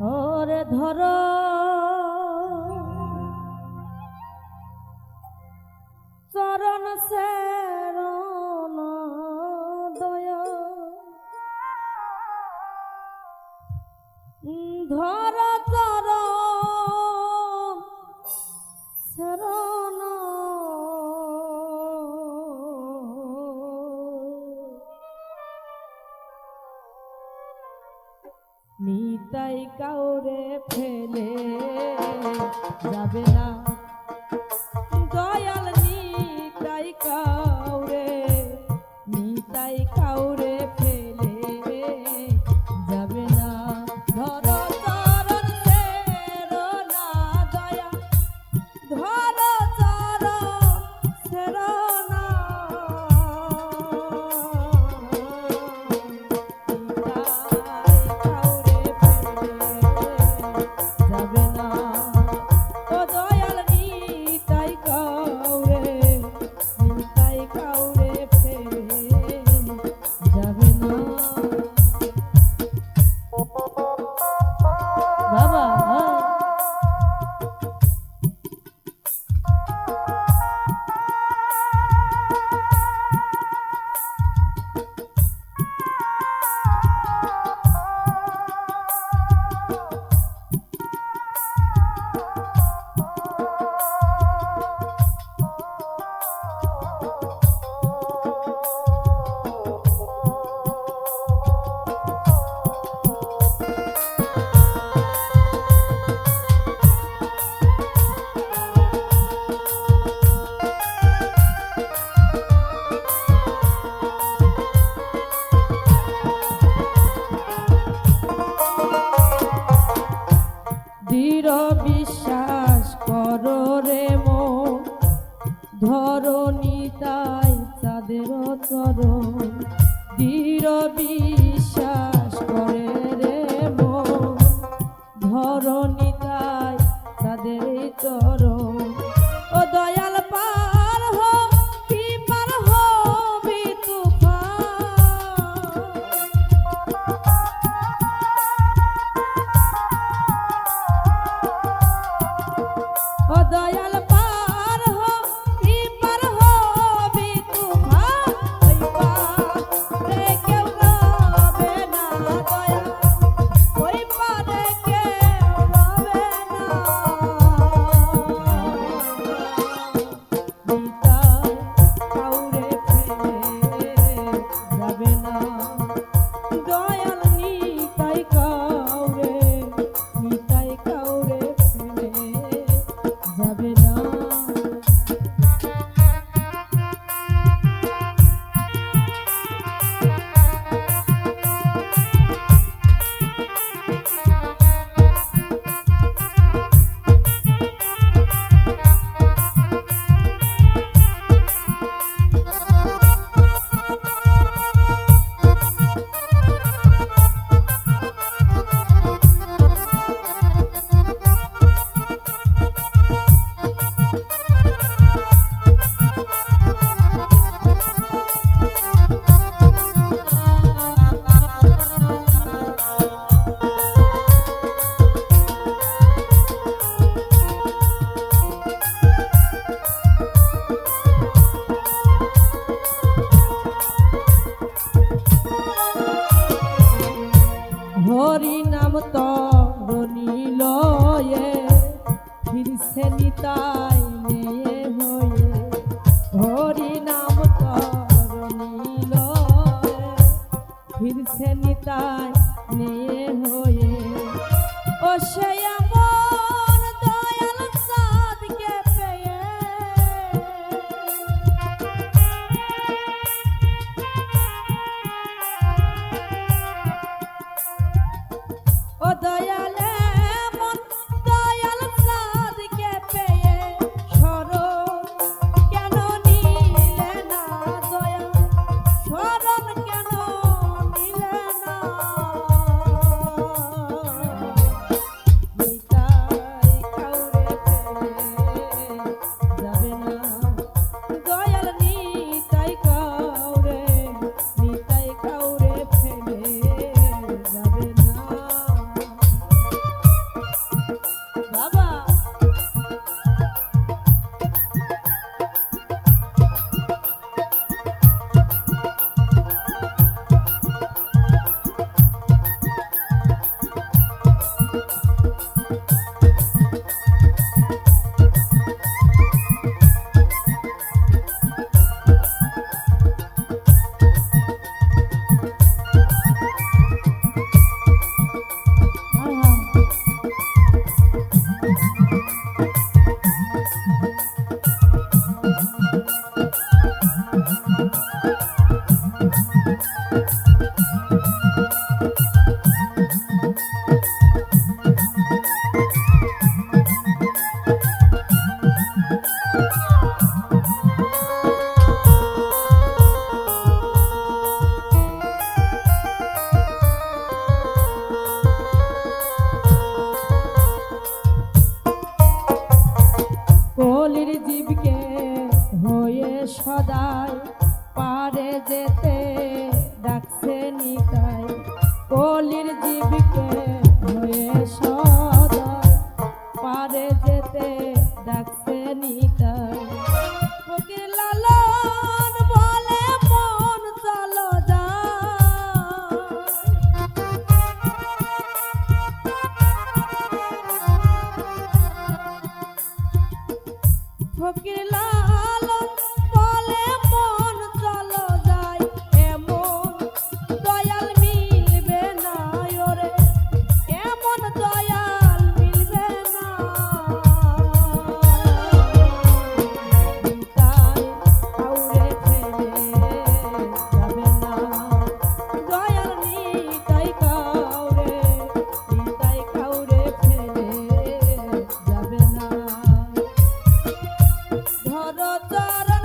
ওরে ধর। চরণ শরণ দয়। ধর নিতাই কাউরে ফেলে যাবে না। দৃঢ় বিশ্বাস। আছে নিতাই নেই সদায় পারে যেতে ডাকছে নিতাই। কলির জীবিকা চরণ